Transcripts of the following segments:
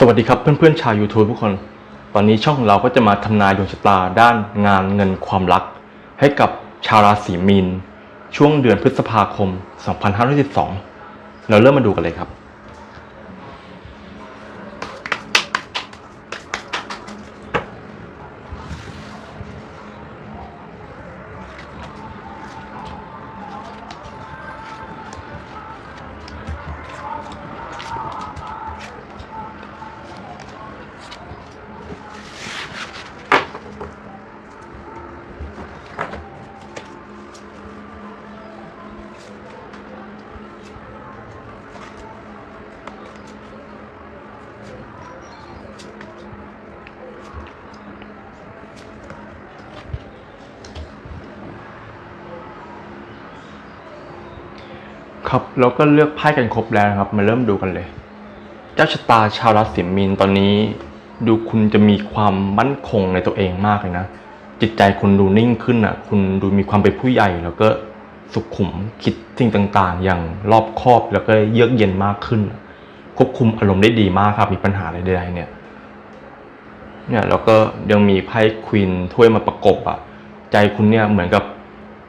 สวัสดีครับเพื่อนๆชาว YouTube ทุกคน ตอนนี้ช่องเราก็จะมาทำนายดวงชะตาด้านงานเงินความรัก ให้กับชาวราศีมีน ช่วงเดือนพฤษภาคม 2512 เราเริ่มมาดูกันเลยครับ ครับแล้วก็เลือกไพ่กันครบแล้วนะครับ มาเริ่มดูกันเลย เจ้าชะตาชาวราศีมีนตอนนี้ ดูคุณจะมีความมั่นคงในตัวเองมากเลยนะ จิตใจคุณดูนิ่งขึ้นอะ คุณดูมีความเป็นผู้ใหญ่ แล้วก็สุขุมคิดสิ่งต่างๆ อย่างรอบคอบแล้วก็เยือกเย็นมากขึ้น ควบคุมอารมณ์ได้ดีมากครับ มีปัญหาอะไรใดๆเนี่ย เนี่ยแล้วก็ยังมีไพ่ควีนถ้วยมาประกบอะ ใจคุณเนี่ยเหมือนกับ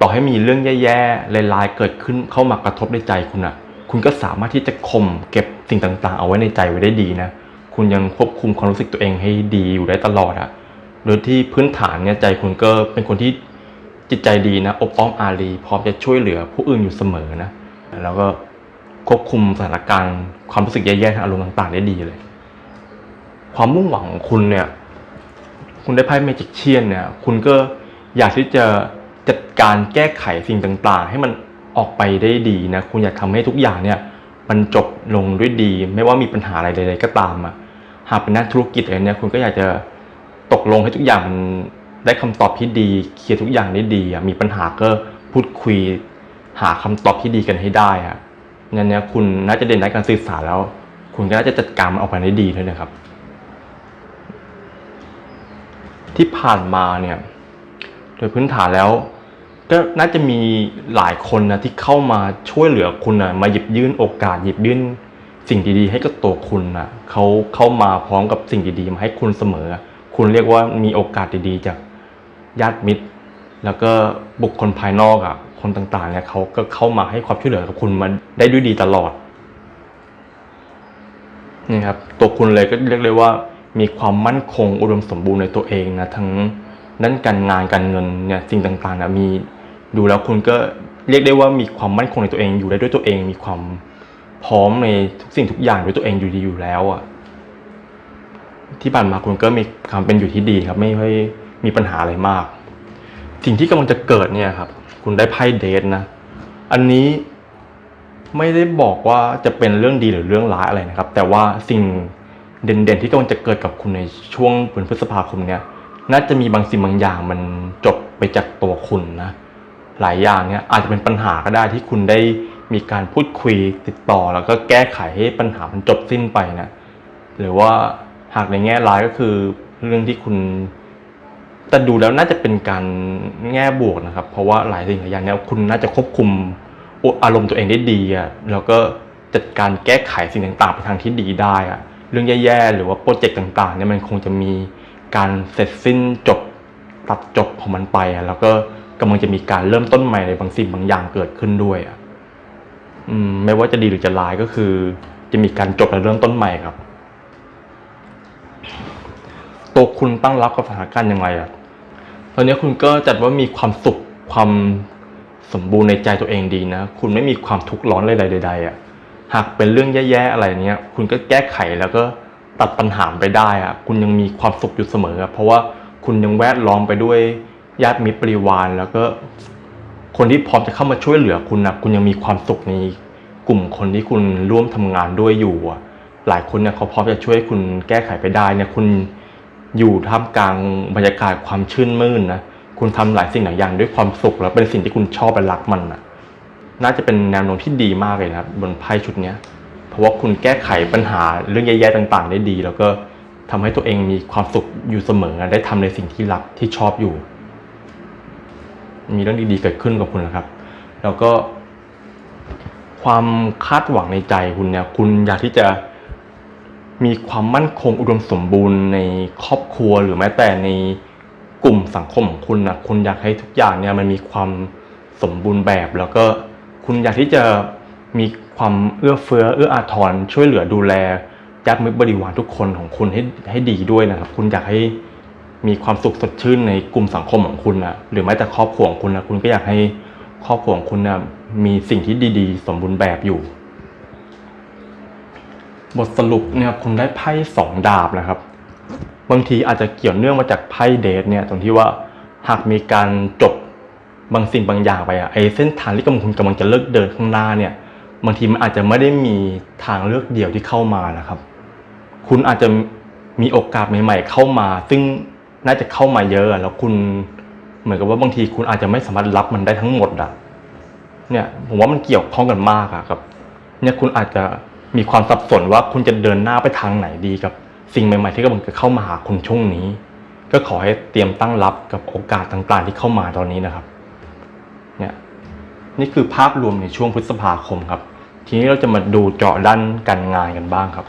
ต่อให้มีเรื่องแย่ๆลายๆเกิดขึ้นเข้ามากระทบในใจคุณอะคุณก็สามารถที่จะข่มเก็บสิ่งต่างๆ เอาไว้ในใจไว้ได้ดีนะ คุณยังควบคุมความรู้สึกตัวเองให้ดีอยู่ได้ตลอดอะโดยที่พื้นฐานเนี่ยใจคุณก็เป็นคนที่จิตใจดีนะ อบอ้อมอารีพร้อมจะช่วยเหลือผู้อื่นอยู่เสมอนะ แล้วก็ควบคุมสถานการณ์ความรู้สึกแย่ๆทางอารมณ์ต่างๆ ได้ดีเลย ความมุ่งหวังของคุณเนี่ย คุณได้ไพ่เมจิกเชียนเนี่ย คุณก็อยากที่จะ จัดการแก้ไขสิ่งต่างๆ ให้มันออกไปได้ดีนะคุณอยากทำให้ทุกอย่างเนี่ยมันจบลงด้วยดี ไม่ว่ามีปัญหาอะไรใดๆก็ตามอะหากเป็นนักธุรกิจอะไรเนี่ยคุณก็อยากจะตกลงให้ทุกอย่างมันได้คำตอบที่ดีเคลียร์ทุกอย่างได้ดีอะมีปัญหาก็พูดคุย หาคำตอบที่ดีกันให้ได้อะงั้นเนี่ยคุณน่าจะเด่นในการสื่อสารแล้ว คุณก็น่าจะจัดการมันออกไปได้ดีด้วยนะครับ ที่ผ่านมาเนี่ยโดยพื้นฐานแล้ว ก็น่าจะมีหลายคนนะที่เข้ามาช่วยเหลือคุณนะมาหยิบยื่นโอกาสหยิบยื่นสิ่งดีๆ ให้กับตัวคุณนะเขาเข้ามาพร้อมกับสิ่งดีๆมาให้คุณเสมอ คุณเรียกว่ามีโอกาสดีๆ จากญาติมิตร แล้วก็บุคคลภายนอกอะคนต่างๆเนี่ยเขาก็เข้ามาให้ความช่วยเหลือกับคุณมาได้ด้วยดีตลอดนี่ครับตัวคุณเลยก็เรียกเลยว่า มีความมั่นคงอุดมสมบูรณ์ในตัวเองนะทั้งด้นการงานการเงินเนี่ยสิ่งต่างๆนะมี ดูแล้วคุณก็เรียกได้ว่ามีความมั่นคงในตัวเองอยู่ได้ด้วยตัวเอง มีความพร้อมในทุกสิ่งทุกอย่างด้วยตัวเองอยู่ดีอยู่แล้วอะที่ผ่านมาคุณก็มีความเป็นอยู่ที่ดีครับ ไม่ค่อยมีปัญหาอะไรมาก สิ่งที่กำลังจะเกิดเนี่ยครับ คุณได้ไพ่เดทนะ อันนี้ไม่ได้บอกว่าจะเป็นเรื่องดีหรือเรื่องร้ายอะไรนะครับ แต่ว่าสิ่งเด่นๆที่กำลังจะเกิดกับคุณในช่วงเดือนพฤษภาคมเนี่ย น่าจะมีบางสิ่งบางอย่างมันจบไปจากตัวคุณนะ หลายอย่างเนี่ยอาจจะเป็นปัญหาก็ได้ที่คุณได้มีการพูดคุยติดต่อ แล้วก็แก้ไขให้ปัญหามันจบสิ้นไปนะหรือว่าหากในแง่ร้ายก็คือเรื่องที่คุณแต่ดูแล้วน่าจะเป็นการแง่บวกนะครับ เพราะว่าหลายสิ่งหลายอย่างเนี่ยคุณน่าจะควบคุมอารมณ์ตัวเองได้ดีอะแล้วก็จัดการแก้ไขสิ่งต่างๆ ไปทางที่ดีได้อะเรื่องแย่ๆหรือว่าโปรเจกต์ต่างๆเนี่ยมันคงจะมีการเสร็จสิ้นจบตัดจบของมันไปอะแล้วก็ กำลังจะมีการเริ่มต้นใหม่ในบางสิ่งบางอย่างเกิดขึ้นด้วยอะอืมไม่ว่าจะดีหรือจะร้ายก็คือ จะมีการจบและเริ่มต้นใหม่ครับ ตัวคุณตั้งรับกับสถานการณ์ยังไงอะตอนนี้คุณก็จัดว่ามีความสุขความสมบูรณ์ในใจตัวเองดีนะ คุณไม่มีความทุกข์ร้อนอะไรใดๆอะ หากเป็นเรื่องแย่ๆอะไรเนี้ย คุณก็แก้ไขแล้วก็ตัดปัญหาไปได้อะ คุณยังมีความสุขอยู่เสมอ เพราะว่าคุณยังแวดล้อมไปด้วย ญาติมิตรบริวาร แล้วก็คนที่พร้อมจะเข้ามาช่วยเหลือคุณนะคุณยังมีความสุขในกลุ่มคนที่คุณร่วมทำงานด้วยอยู่อะหลายคนเนี่ยเขาพร้อมจะช่วยคุณแก้ไขไปได้เนี่ยคุณอยู่ท่ามกลางบรรยากาศความชื่นมื่นนะคุณทำหลายสิ่งหลายอย่างด้วยความสุขแล้วเป็นสิ่งที่คุณชอบและรักมันนะน่าจะเป็นแนวโน้มที่ดีมากเลยนะครับบนไพ่ชุดเนี้ยเพราะว่าคุณแก้ไขปัญหาเรื่องแย่ๆต่าง ๆ ได้ดี แล้วก็ทำให้ตัวเองมีความสุขอยู่เสมอได้ทำในสิ่งที่รักที่ชอบอยู่ มีเรื่องดีๆเกิดขึ้นกับคุณนะครับ แล้วก็ ความคาดหวังในใจคุณเนี่ย คุณอยากที่จะมีความมั่นคงอุดมสมบูรณ์ในครอบครัวหรือแม้แต่ในกลุ่มสังคมของคุณนะคุณอยากให้ทุกอย่างเนี่ยมันมีความสมบูรณ์แบบ แล้วก็คุณอยากที่จะมีความเอื้อเฟื้อเอื้ออาทรช่วยเหลือดูแลญาติมิตรบริวารทุกคนของคุณให้ให้ดีด้วยนะครับ คุณอยากให้ มีความสุขสดชื่นในกลุ่มสังคมของคุณนะหรือแม้แต่ครอบครัวของคุณนะคุณก็อยากให้ครอบครัวของคุณนะมีสิ่งที่ดี ๆ สมบูรณ์แบบอยู่ บทสรุปเนี่ยคุณได้ไพ่สองดาบนะครับ บางทีอาจจะเกี่ยวเนื่องมาจากไพ่เดทเนี่ยตรงที่ว่าหากมีการจบบางสิ่งบางอย่างไปอะไอเส้นทางที่กำลังคุณกำลังจะเลิกเดินข้างหน้าเนี่ยบางทีมันอาจจะไม่ได้มีทางเลือกเดียวที่เข้ามานะครับ คุณอาจจะมีโอกาสใหม่ ๆ เข้ามา ซึ่ง น่าจะเข้ามาเยอะ แล้วคุณเหมือนกับว่าบางทีคุณอาจจะไม่สามารถรับมันได้ทั้งหมดอะ เนี่ย ผมว่ามันเกี่ยวข้องกันมากอะครับ เนี่ยคุณอาจจะมีความสับสนว่าคุณจะเดินหน้าไปทางไหนดีกับ สิ่งใหม่ๆที่กำลังจะเข้ามาหาคุณช่วงนี้ ก็ขอให้เตรียมตั้งรับกับโอกาสต่างๆ ที่เข้ามาตอนนี้นะครับ เนี่ย นี่คือภาพรวมในช่วงพฤษภาคมครับ ทีนี้เราจะมาดูเจาะด้านการงานกันบ้างครับ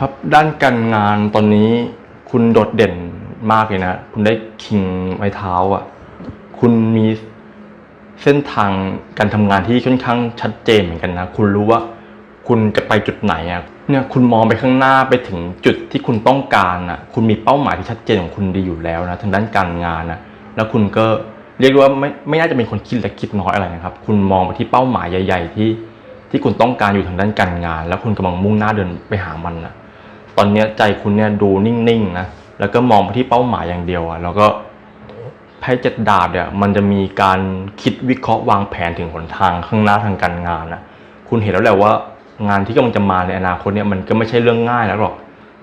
ครับด้านการงานตอนนี้คุณโดดเด่นมากเลยนะ คุณได้คิงไม้เท้าอะ คุณมีเส้นทางการทำงานที่ค่อนข้างชัดเจนเหมือนกันนะ คุณรู้ว่าคุณจะไปจุดไหนอะเนี่ยคุณมองไปข้างหน้าไปถึงจุดที่คุณต้องการอะ คุณมีเป้าหมายที่ชัดเจนของคุณดีอยู่แล้วนะทางด้านการงานนะแล้วคุณก็เรียกได้ว่าไม่ไม่น่าจะเป็นคนคิดเล็กคิดน้อยอะไรนะครับ คุณมองไปที่เป้าหมายใหญ่ ๆ ที่ที่คุณต้องการอยู่ทางด้านการงาน แล้วคุณกำลังมุ่งหน้าเดินไปหามันนะ ตอนเนี้ยใจคุณเนี่ยดูนิ่งๆนะแล้วก็มองไปที่เป้าหมายอย่างเดียวอะแล้วก็ไพ่เจ็ดดาบเนี่ยมันจะมีการคิดวิเคราะห์วางแผนถึงหนทางข้างหน้าทางการงานนะคุณเห็นแล้วแหละว่างานที่กำลังจะมาในอนาคตเนี่ยมันก็ไม่ใช่เรื่องง่ายแล้วหรอก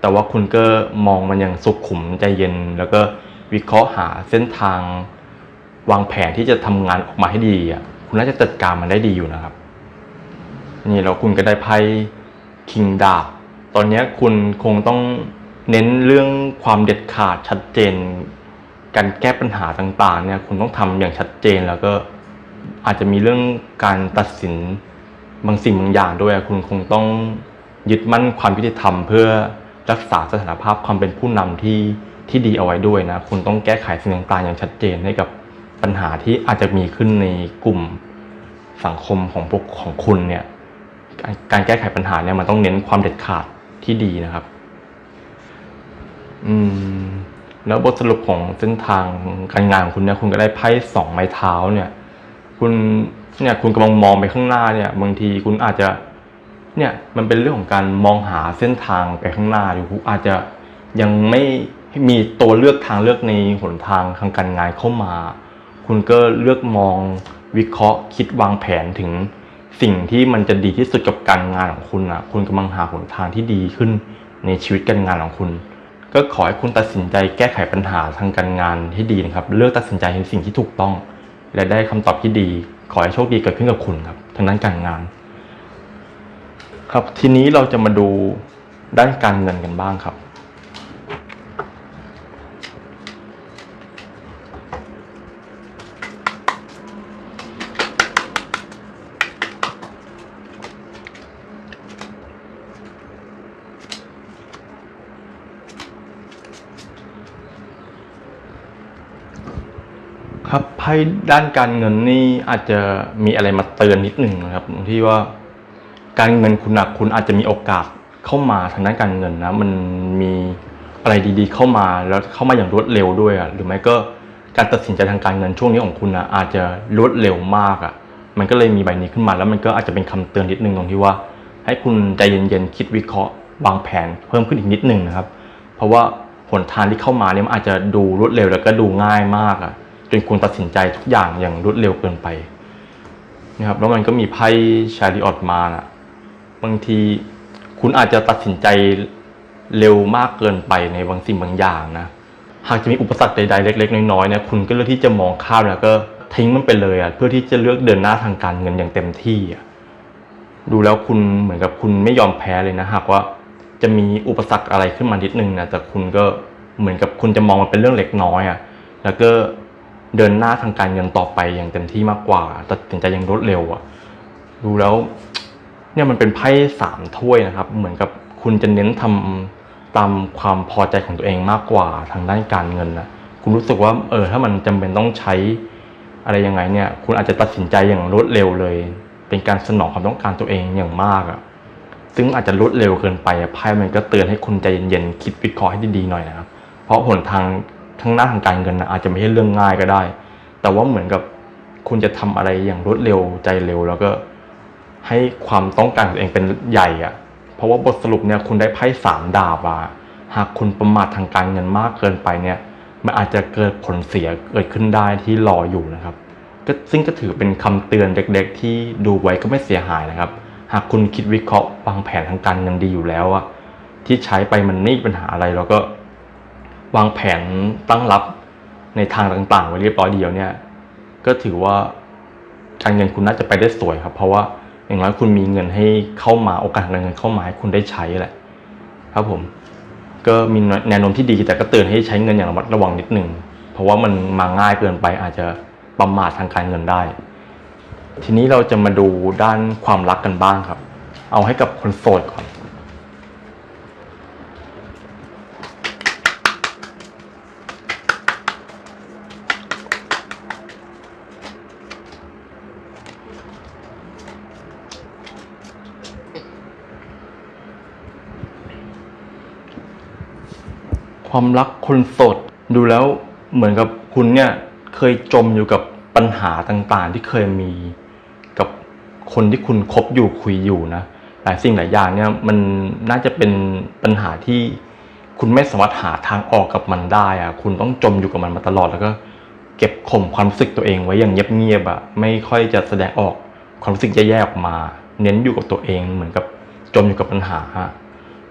แต่ว่าคุณก็มองมันอย่างสุขุมใจเย็น แล้วก็วิเคราะห์หาเส้นทาง วางแผนที่จะทำงานออกมาให้ดีอะคุณน่าจะจัดการมันได้ดีอยู่นะครับ นี่แล้วคุณก็ได้ไพ่คิงดาบ ตอนนี้คุณคงต้องเน้นเรื่องความเด็ดขาดชัดเจน การแก้ปัญหาต่างๆเนี่ยคุณต้องทำอย่างชัดเจนแล้วก็อาจจะมีเรื่องการตัดสินบางสิ่งบางอย่างด้วยคุณคงต้องยึดมั่นความยุติธรรม เพื่อรักษาสถานภาพความเป็นผู้นำที่ที่ดีเอาไว้ด้วยนะ คุณต้องแก้ไขสิ่งต่างๆอย่างชัดเจนให้กับปัญหาที่อาจจะมีขึ้นในกลุ่มสังคมของพวกของคุณเนี่ยการแก้ไขปัญหาเนี่ยมันต้องเน้นความเด็ดขาด ที่ดีนะครับ อืม แล้วบทสรุปของเส้นทางการงานของคุณเนี่ย คุณก็ได้ไพ่สองไม้เท้าเนี่ย คุณเนี่ย คุณกำลังมองไปข้างหน้าเนี่ย บางทีคุณอาจจะ เนี่ย มันเป็นเรื่องของการมองหาเส้นทางไปข้างหน้าอยู่คุณอาจจะยังไม่มีตัวเลือกทางเลือกในหนทางทางการงานเข้ามา คุณก็เลือกมองวิเคราะห์คิดวางแผนถึง สิ่งที่มันจะดีที่สุดกับการงานของคุณอะคุณกำลังหาหนทางที่ดีขึ้นในชีวิตการงานของคุณ ก็ขอให้คุณตัดสินใจแก้ไขปัญหาทางการงานให้ดีนะครับ เลือกตัดสินใจในสิ่งที่ถูกต้อง และได้คำตอบที่ดี ขอให้โชคดีเกิดขึ้นกับคุณครับทางด้านการงาน ครับทีนี้เราจะมาดูด้านการเงินกันบ้างครับ ครับไพ่ด้านการเงินนี่อาจจะมีอะไรมาเตือนนิดหนึ่งนะครับตรงที่ว่าการเงินคุณหนะคุณอาจจะมีโอกาสเข้ามาทางด้านการเงินนะ มันมีอะไรดีๆ เข้ามาแล้วเข้ามาอย่างรวดเร็วด้วยอะหรือไม่ก็การตัดสินใจทางการเงินช่วงนี้ของคุณนะอาจจะรวดเร็วมากอะ มันก็เลยมีใบนี้ขึ้นมาแล้วมันก็อาจจะเป็นคำเตือนนิดนึงตรงที่ว่า ให้คุณใจเย็นๆคิดวิเคราะห์วางแผนเพิ่มขึ้นอีกนิดนึงนะครับ เพราะว่าหนทางที่เข้ามาเนี่ยมันอาจจะดูรวดเร็วแล้วก็ดูง่ายมากอะ จนคุณตัดสินใจทุกอย่างอย่างรวดเร็วเกินไปนะครับแล้วมันก็มีไพ่ชาริออตมาน่ะบางทีคุณอาจจะตัดสินใจเร็วมากเกินไปในบางสิ่งบางอย่างนะหากจะมีอุปสรรคใดๆเล็ก ๆ น้อยๆเนี่ยคุณก็เลือกที่จะมองข้ามแล้วก็ทิ้งมันไปเลยอะเพื่อที่จะเลือกเดินหน้าทางการเงินอย่างเต็มที่อะดูแล้วคุณเหมือนกับคุณไม่ยอมแพ้เลยนะหากว่าจะมีอุปสรรคอะไรขึ้นมานิดนึงนะแต่คุณก็เหมือนกับคุณจะมองมันเป็นเรื่องเล็กน้อยอะ่ะแล้วก็ เดินหน้าทางการเงินต่อไปอย่างเต็มที่มากกว่าตัดสินใจอย่างรวดเร็วอะ่ะดูแล้วเนี่ยมันเป็นไพ่สามถ้วยนะครับ เหมือนกับคุณจะเน้นทำตามความพอใจของตัวเองมากกว่าทางด้านการเงินนะคุณรู้สึกว่าเออถ้ามันจำเป็นต้องใช้อะไรยังไงเนี่ย คุณอาจจะตัดสินใจอย่างรวดเร็วเลย เป็นการสนองความต้องการตัวเองอย่างมากอะซึ่งอาจจะรวดเร็วเกินไปอะไพ่มันก็เตือนให้คุณใจเย็นๆคิดวิเคราะห์ให้ดีๆหน่อยนะครับ เพราะหนทาง ข้งหน้าทางการเงินนะอาจจะไม่ใช่เรื่องง่ายก็ได้ แต่ว่าเหมือนกับคุณจะทำอะไรอย่างรวดเร็วใจเร็ว แล้วก็ให้ความต้องการของตัวเองเป็นใหญ่อะเพราะว่าบทสรุปเนี่ยคุณได้ไพ่สามดาบอะหากคุณประมาททางการเงินมากเกินไปเนี่ยมันอาจจะเกิดผลเสียเกิดขึ้นได้ที่รออยู่นะครับก็ซึ่งก็ถือเป็นคำเตือนเด็กๆ ที่ดูไว้ก็ไม่เสียหายนะครับ หากคุณคิดวิเคราะห์วางแผนทางการเงินดีอยู่แล้วอะที่ใช้ไปมันไม่มีปัญหาอะไรแล้วก็ วางแผนตั้งรับในทางต่างๆ ไว้เรียบร้อยเดียวเนี่ย ก็ถือว่าการเงินคุณน่าจะไปได้สวยครับ เพราะว่าอย่างน้อยคุณมีเงินให้เข้ามาโอกาสการเงินเข้ามาให้คุณได้ใช้แหละ ครับผม ก็มีแนวโน้มที่ดีแต่ก็เตือนให้ใช้เงินอย่างระมัดระวังนิดหนึ่งเพราะว่ามันมาง่ายเกินไปอาจจะประมาททางการเงินได้ ทีนี้เราจะมาดูด้านความรักกันบ้างครับ เอาให้กับคนโสดก่อน ความรักคนโสดดูแล้วเหมือนกับคุณเนี่ยเคยจมอยู่กับปัญหาต่างๆ ที่เคยมีกับคนที่คุณคบอยู่คุยอยู่นะหลายสิ่งหลายอย่างเนี่ยมันน่าจะเป็นปัญหาที่คุณไม่สามารถหาทางออกกับมันได้อะคุณต้องจมอยู่กับมันมาตลอดแล้วก็ เก็บข่มความรู้สึกตัวเองไว้อย่างเงียบๆอะไม่ค่อยจะแสดงออกความรู้สึกแย่ๆออกมา เน้นอยู่กับตัวเองเหมือนกับจมอยู่กับปัญหา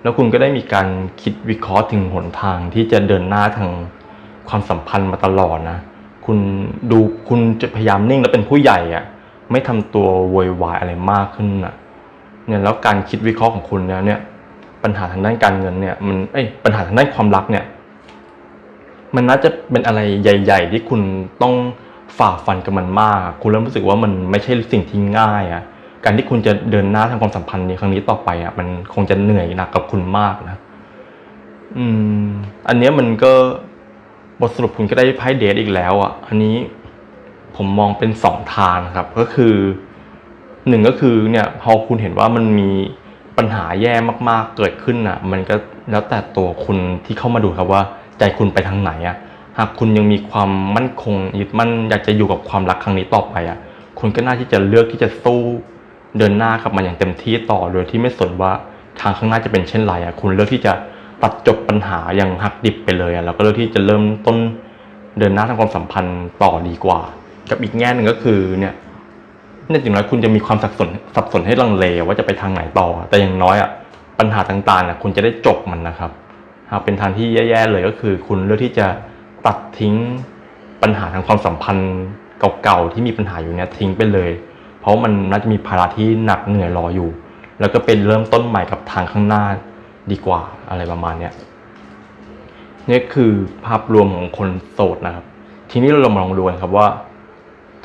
แล้วคุณก็ได้มีการคิดวิเคราะห์ถึงหนทางที่จะเดินหน้าทางความสัมพันธ์มาตลอดนะ คุณดูคุณจะพยายามนิ่งและเป็นผู้ใหญ่อะไม่ทำตัวโวยวายอะไรมากขึ้นอะเนี่ยแล้วการคิดวิเคราะห์ของคุณเนี่ยเนี่ย ปัญหาทางด้านการเงินเนี่ย มันเอ้ยปัญหาทางด้านความรักเนี่ย มันน่าจะเป็นอะไรใหญ่ ๆ ที่คุณต้องฝ่าฟันกับมันมาก คุณเริ่มรู้สึกว่ามันไม่ใช่สิ่งที่ง่ายอะ การที่คุณจะเดินหน้าทางความสัมพันธ์ในครั้งนี้ต่อไปอะมันคงจะเหนื่อยหนักกับคุณมากนะ อืม อันเนี้ยมันก็บทสรุปคุณก็ได้ไพ่เดทอีกแล้วอะ อันนี้ผมมองเป็นสองทางครับ ก็คือหนึ่งก็คือเนี่ยพอคุณเห็นว่ามันมีปัญหาแย่มากๆเกิดขึ้นอะ มันก็แล้วแต่ตัวคุณที่เข้ามาดูครับว่าใจคุณไปทางไหนอะ หากคุณยังมีความมั่นคงยึดมั่นอยากจะอยู่กับความรักครั้งนี้ต่อไปอะ คุณก็น่าที่จะเลือกที่จะสู้ เดินหน้ากับมันอย่างเต็มที่ต่อโดยที่ไม่สนว่าทางข้างหน้าจะเป็นเช่นไรอะคุณเลือกที่จะตัดจบปัญหาอย่างหักดิบไปเลยอะแล้วก็เลือกที่จะเริ่มต้นเดินหน้าทางความสัมพันธ์ต่อดีกว่า กับอีกแง่หนึ่งก็คือเนี่ยเนี่ยอย่างน้อยคุณจะมีความสับสนสับสนให้ลังเลว่าจะไปทางไหนต่อ แต่อย่างน้อยอะปัญหาต่างๆอะคุณจะได้จบมันนะครับหากเป็นทางที่แย่ๆเลยก็คือ คุณเลือกที่จะตัดทิ้งปัญหาทางความสัมพันธ์เก่าๆที่มีปัญหาอยู่เนี่ยทิ้งไปเลย เพราะมันน่าจะมีภาระที่หนักเหนื่อยรออยู่ แล้วก็เป็นเริ่มต้นใหม่กับทางข้างหน้าดีกว่าอะไรประมาณเนี้ยนี่คือภาพรวมของคนโสดนะครับ ทีนี้เราลองมาลองดูกันครับว่า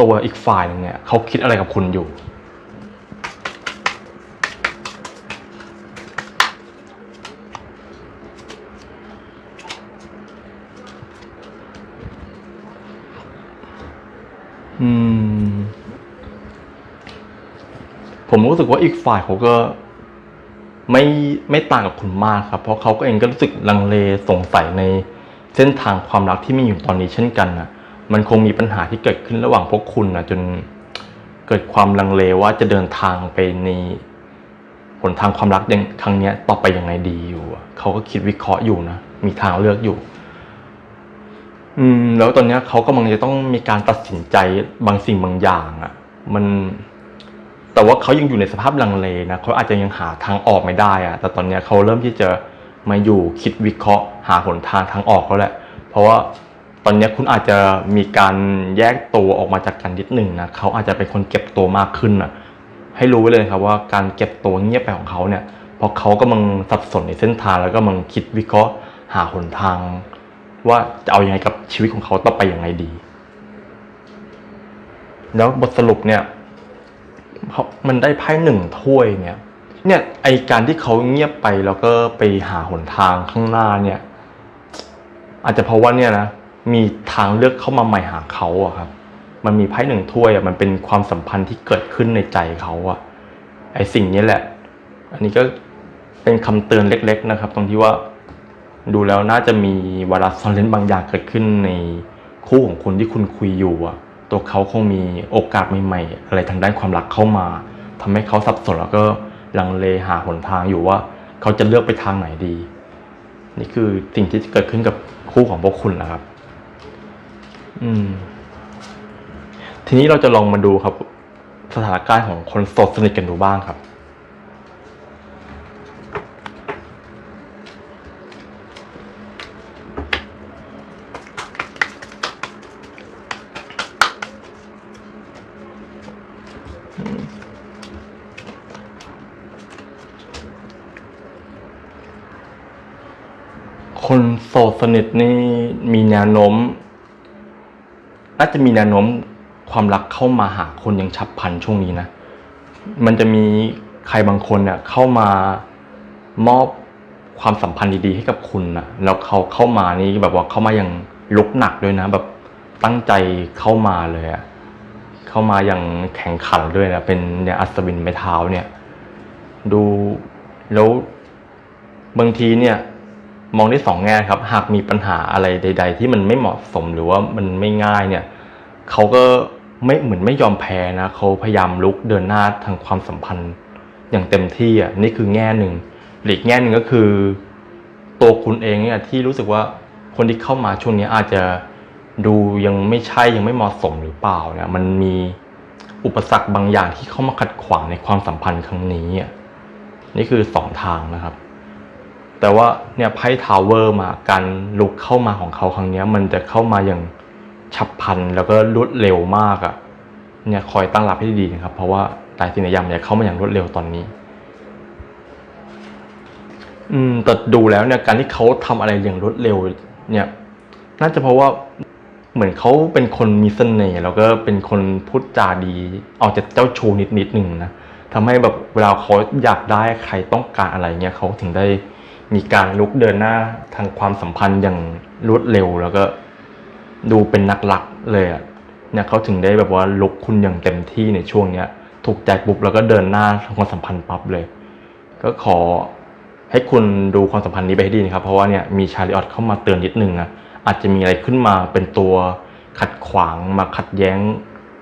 ตัวอีกฝ่ายหนึงเนี่ยเขาคิดอะไรกับคุณอยู่ อืม ผมรู้สึกว่าอีกฝ่ายเขาก็ไม่ไม่ต่างกับคุณมากครับ เพราะเขาก็เองก็รู้สึกลังเลสงสัยในเส้นทางความรักที่มีอยู่ตอนนี้เช่นกันนะมันคงมีปัญหาที่เกิดขึ้นระหว่างพวกคุณนะจนเกิดความลังเลว่าจะเดินทางไปในหนทางความรักยังครั้งนี้ต่อไปยังไงดีอยู่เขาก็คิดวิเคราะห์อยู่นะมีทางเลือกอยู่ อืม แล้วตอนนี้เขากำลังจะต้องมีการตัดสินใจบางสิ่งบางอย่างอะ่ะ มัน แต่ว่าเขายังอยู่ในสภาพลังเลนะเขาอาจจะยังหาทางออกไม่ได้อะแต่ตอนนี้เขาเริ่มที่จะมาอยู่คิดวิเคราะห์ หาหนทางทางออกแล้วแหละ เพราะว่าตอนนี้คุณอาจจะมีการแยกตัวออกมาจากกันนิดหนึ่งนะเขาอาจจะเป็นคนเก็บตัวมากขึ้นนะให้รู้ไว้เลยครับว่าการเก็บตัวเงียบไปของเขาเนี่ยเพราะเขากำลังสับสนในเส้นทางแล้วก็กำลังคิดวิเคราะห์ หาหนทาง ว่าจะเอาอยัางไงกับชีวิตของเขาต่อไปอยังไงดี แล้วบทสรุปเนี่ย เขามันได้ไพ่หนึ่งถ้วยเนี่ยเนี่ยไอการที่เขาเงียบไปแล้วก็ไปหาหนทางข้างหน้าเนี่ย อาจจะเพราะว่าเนี่ยนะมีทางเลือกเข้ามาใหม่หาเขาอะครับ มันมีไพ่หนึ่งถ้วยอะมันเป็นความสัมพันธ์ที่เกิดขึ้นในใจเขาอะไอสิ่งนี้แหละ อันนี้ก็เป็นคำเตือนเล็ก ๆ นะครับ ตรงที่ว่าดูแล้วน่าจะมีวาระซ่อนเร้นบางอย่างเกิดขึ้นในคู่ของคุณที่คุณคุยอยู่อะ ตัวเขาคงมีโอกาสใหม่ๆ อะไรทางด้านความรักเข้ามาทำให้เขาสับสนแล้วก็ลังเลหาหนทางอยู่ว่า เขาจะเลือกไปทางไหนดี นี่คือสิ่งที่เกิดขึ้นกับคู่ของพวกคุณนะครับ อืม ทีนี้เราจะลองมาดูครับ สถานการณ์ของคนโสดสนิทกันดูบ้างครับ คนโสนิทนี่มีแนวโน้ม น่าจะมีแนวโน้มความรักเข้ามาหาคนยังฉับพลันช่วงนี้นะ มันจะมีใครบางคนเนี่ยเข้ามามอบความสัมพันธ์ดีๆให้กับคุณนะแล้วเขาเข้ามานี่แบบว่าเข้ามาอย่างลุกหนักด้วยนะ แบบตั้งใจเข้ามาเลยอะเข้ามาอย่างแข่งขันด้วยนะเป็นเนี่ยอัศวินไม้เท้าเนี่ย ดูแล้วบางทีเนี่ย มองได้สองแง่ครับ หากมีปัญหาอะไรใด ๆ ที่มันไม่เหมาะสมหรือว่ามันไม่ง่ายเนี่ยเขาก็ไม่เหมือนไม่ยอมแพ้นะเขาพยายามลุกเดินหน้าทางความสัมพันธ์อย่างเต็มที่อะนี่คือแง่หนึ่งหรืออีกแง่หนึ่งก็คือ ตัวคุณเองเนี่ยที่รู้สึกว่าคนที่เข้ามาช่วงนี้อาจจะดูยังไม่ใช่ยังไม่เหมาะสมหรือเปล่าเนี่ยมันมีอุปสรรคบางอย่างที่เข้ามาขัดขวางในความสัมพันธ์ครั้งนี้อะนี่คือสองทางนะครับ แต่ว่าเนี่ยไพ่ทาวเวอร์มาการลุกเข้ามาของเขาครั้งนี้มันจะเข้ามาอย่างฉับพลันแล้วก็รวดเร็วมากอะ่ะเนี่ยคอยตั้งรับให้ดีนะครับ เพราะว่าตายสินยามเนี่ยเข้ามาอย่างรวดเร็วตอนนี้ อืมแต่ดูแล้วเนี่ยการที่เขาทำอะไรอย่างรวดเร็ว เนี่ย น่าจะเพราะว่าเหมือนเขาเป็นคนมีเสน่ห์แล้วก็เป็นคนพูดจาดีออกจากเจ้าชูนิดนิดหนึ่งนะทำให้แบบเวลาเขาอยากได้ใครต้องการอะไรเงี้ยเขาถึงได้ มีการลุกเดินหน้าทางความสัมพันธ์อย่างรวดเร็วแล้วก็ดูเป็นนักหลักเลยอะเนี่ยเขาถึงได้แบบว่าลุกคุณอย่างเต็มที่ในช่วงเนี้ย ถูกใจปุ๊บแล้วก็เดินหน้าทางความสัมพันธ์ปั๊บเลย ก็ขอให้คุณดูความสัมพันธ์นี้ไปให้ดีนะครับ เพราะว่าเนี่ยมีชาลิออตเข้ามาเตือนนิดนึงนะอาจจะมีอะไรขึ้นมาเป็นตัวขัดขวางมาขัดแย้ง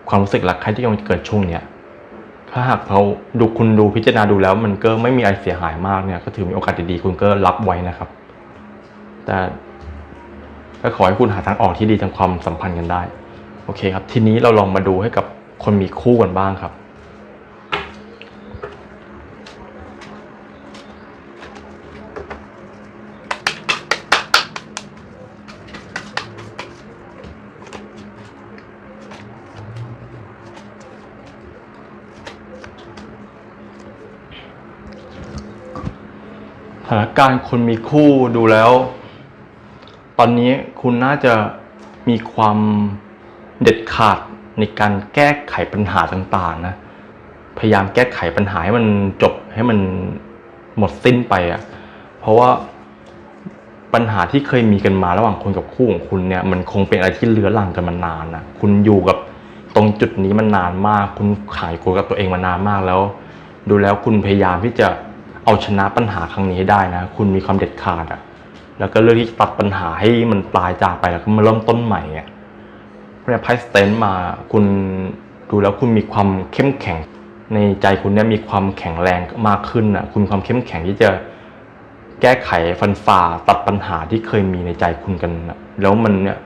ความรู้สึกรักใครที่กำลังเกิดช่วงเนี้ย ถ้าหากเขาดูคุณดูพิจารณาดูแล้วมันก็ไม่มีอะไรเสียหายมากเนี่ย ก็ถือมีโอกาสดีๆคุณก็รับไว้นะครับ แต่ก็ขอให้คุณหาทางออกที่ดีทางความสัมพันธ์กันได้ โอเคครับ ทีนี้เราลองมาดูให้กับคนมีคู่กันบ้างครับ ถานการณ์คนมีคู่ดูแล้ว ตอนนี้คุณน่าจะมีความเด็ดขาดในการแก้ไขปัญหาต่างๆ นะ พยายามแก้ไขปัญหาให้มันจบให้มันหมดสิ้นไปอะ่ะ เพราะว่าปัญหาที่เคยมีกันมาระหว่างคนกับคู่ของคุณเนี่ย มันคงเป็นอะไรที่เลื้อรังกันมานานนะคุณอยู่กับตรงจุดนี้มันนานมาก คุณขายกูกับตัวเองมานานมากแล้ว ดูแล้วคุณพยายามที่จะ เอาชนะปัญหาครั้งนี้ให้ได้นะ คุณมีความเด็ดขาดอะแล้วก็เลือกที่จะตัดปัญหาให้มันปลายจากไปแล้วก็มาเริ่มต้นใหม่อะเพราะไพ่สเตนมาคุณดูแล้วคุณมีความเข้มแข็ง ในใจคุณเนี่ยมีความแข็งแรงมากขึ้นอะคุณมีความเข้มแข็งที่จะแก้ไขฟันฝ่าตัดปัญหาที่เคยมีในใจคุณกันแล้วมันเนี่ย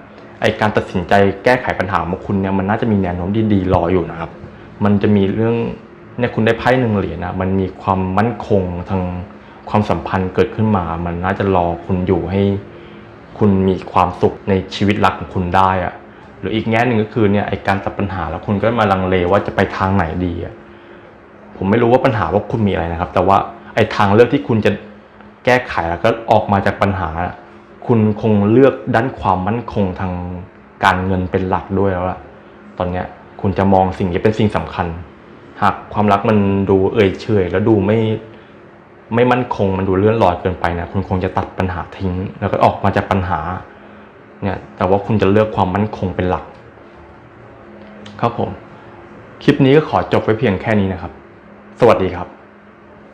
ไอการตัดสินใจแก้ไขปัญหาของคุณเนี่ยมันน่าจะมีแนวโน้มที่ดีรออยู่นะครับ มันจะมีเรื่อง เนี่ยคุณได้ไพ่หนึ่งเหรียญนะมันมีความมั่นคงทางความสัมพันธ์เกิดขึ้นมา มันน่าจะรอคุณอยู่ให้ คุณมีความสุขในชีวิตรักของคุณได้อะหรืออีกแง่หนึ่งก็คือเนี่ยไอการตัดปัญหาแล้วคุณก็มาลังเลว่าจะไปทางไหนดีอะผมไม่รู้ว่าปัญหาว่าคุณมีอะไรนะครับ แต่ว่าไอ้ทางเลือกที่คุณจะแก้ไขแล้วก็ออกมาจากปัญหา คุณคงเลือกด้านความมั่นคงทางการเงินเป็นหลักด้วยแล้วล่ะตอนเนี้ยคุณจะมองสิ่งนี้เป็นสิ่งสำคัญ หากความรักมันดูเอ่ยเฉยแล้วดูไม่ไม่มั่นคงมันดูเลื่อนลอยเกินไปนะคุณคงจะตัดปัญหาทิ้ง แล้วก็ออกมาจากปัญหา เนี่ย แต่ว่าคุณจะเลือกความมั่นคงเป็นหลัก ครับผม คลิปนี้ก็ขอจบไว้เพียงแค่นี้นะครับ สวัสดีครับ